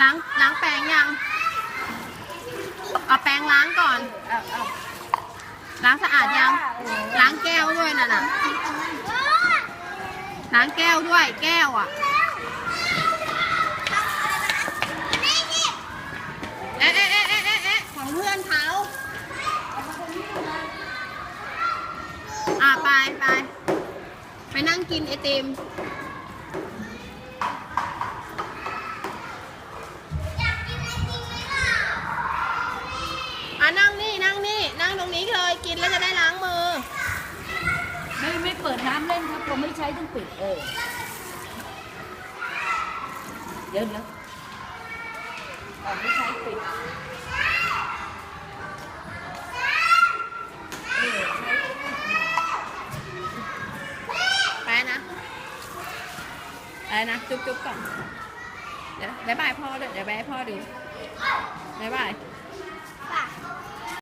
ล้างล้างแปรงยัง เอาแปรงล้างก่อน เอาเอาล้างสะอาดยัง ล้างแก้วด้วยน่ะนะล้างแก้วด้วยแก้วอะเอ๊ะเอ๊ะเอ๊ะเอ๊ะของเพื่อนเขาอะไปไปไปนั่งกินไอติมำเล่นครับผมไม่ใช้ต้องปิดเออเดี๋ยวนะก่อนไม่ใช้ปิดไปนะไปนะจุ๊บจุ๊บก่อนเดี๋ยวบายบายพ่อด้วยเดี๋ยวบายพ่อดูบายบาย